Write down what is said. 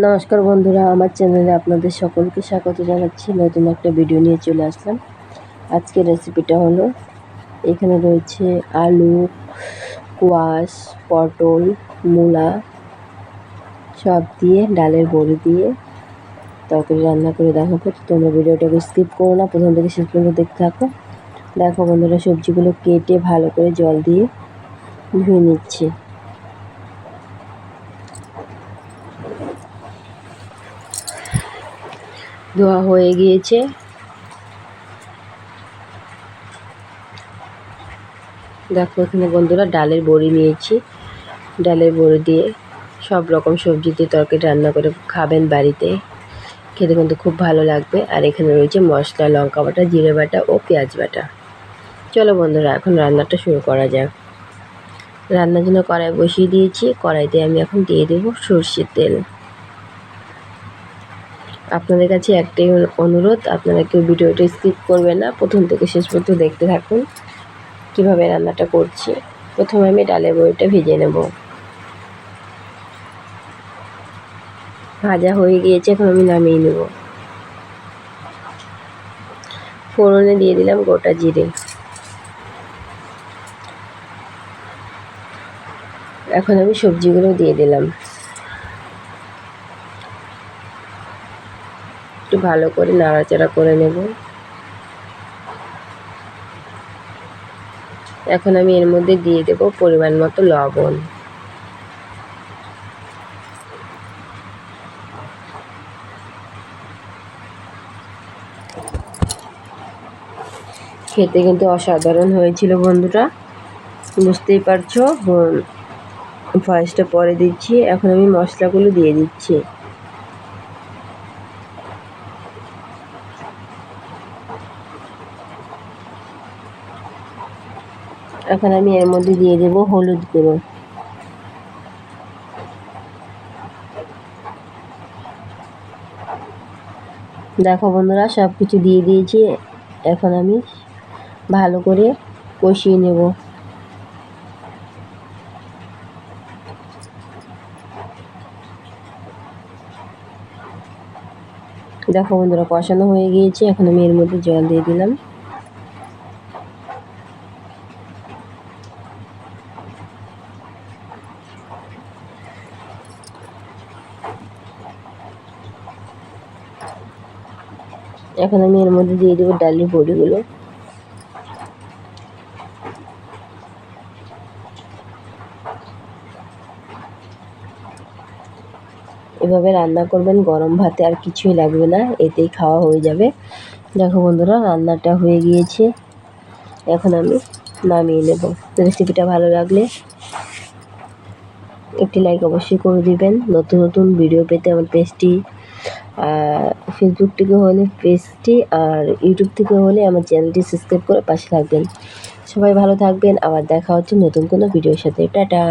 নমস্কার বন্ধুরা, আমার চ্যানেলে আপনাদের সকলকে স্বাগত জানাচ্ছি। নতুন একটা ভিডিও নিয়ে চলে আসলাম। আজকের রেসিপিটা হলো, এখানে রয়েছে আলু কোয়াশ পটল, মূলা, সব দিয়ে ডালের বড়ি দিয়ে তরকারি রান্না করে দেখাবো। তোমরা ভিডিওটাকে স্কিপ করো না, প্রথম থেকে শেষ পর্যন্ত দেখতে থাকো। দেখো বন্ধুরা, সবজিগুলো কেটে ভালো করে জল দিয়ে ধুয়ে নিচ্ছি। ধোয়া হয়ে গিয়েছে। দেখো এখানে বন্ধুরা ডালের বড়ি নিয়েছি। ডালের বড়ি দিয়ে সব রকম সবজি দিয়ে তরকারি রান্না করে খাবেন বাড়িতে। খেতে কিন্তু খুব ভালো লাগবে। আর এখানে রয়েছে মশলা, লঙ্কা বাটা, জিরে বাটা ও পেঁয়াজ বাটা। চলো বন্ধুরা, এখন রান্নাটা শুরু করা যাক। রান্নার জন্য কড়াই বসিয়ে দিয়েছি। কড়াইতে আমি এখন দিয়ে দেবো সর্ষের তেল। আপনাদের কাছে একটাই অনুরোধ, আপনারা কেউ ভিডিওটা স্কিপ করবেন না। প্রথম থেকে শেষ পর্যন্ত দেখতে থাকুন কীভাবে রান্নাটা করছি। প্রথমে আমি ডালের বড়িটা ভেজে নেব। ভাজা হয়ে গিয়েছে, এখন আমি নামিয়ে নেব। ফোড়নে দিয়ে দিলাম গোটা জিরে। এখন আমি সবজিগুলো দিয়ে দিলাম। একটু ভালো করে নাড়াচাড়া করে নেব। এখন আমি এর মধ্যে দিয়ে দেব পরিমাণ মতো লবণ। খেতে কিন্তু অসাধারণ হয়েছিল বন্ধুরা। বুঝতেই পারছ? ভয়েসটা পরে দিচ্ছি। এখন আমি মশলাগুলো দিয়ে দিচ্ছি। এখন আমি এর মধ্যে দিয়ে দেব হলুদ গুঁড়ো। দেখো বন্ধুরা সব কিছু দিয়ে দিয়েছি। এখন আমি ভালো করে কষিয়ে নেব। দেখো বন্ধুরা, কষানো হয়ে গিয়েছে। এখন আমি এর মধ্যে জল দিয়ে দিলাম। এখন আমি এর মধ্যে দিয়ে দেবো ডালের বড়িগুলো। এভাবে রান্না করবেন, গরম ভাতে আর কিছুই লাগবে না, এতেই খাওয়া হয়ে যাবে। দেখো বন্ধুরা, রান্নাটা হয়ে গিয়েছে। এখন আমি নামিয়ে নেব। রেসিপিটা ভালো লাগলে একটি লাইক অবশ্যই করে দিবেন। নতুন নতুন ভিডিও পেতে আমার পেজটি ফেসবুক থেকে হলে পেজটি আর ইউটিউব থেকে হলে আমার চ্যানেলটি সাবস্ক্রাইব করে পাশে থাকবেন। সবাই ভালো থাকবেন। আবার দেখা হচ্ছে নতুন কোনো ভিডিওর সাথে। টাটা!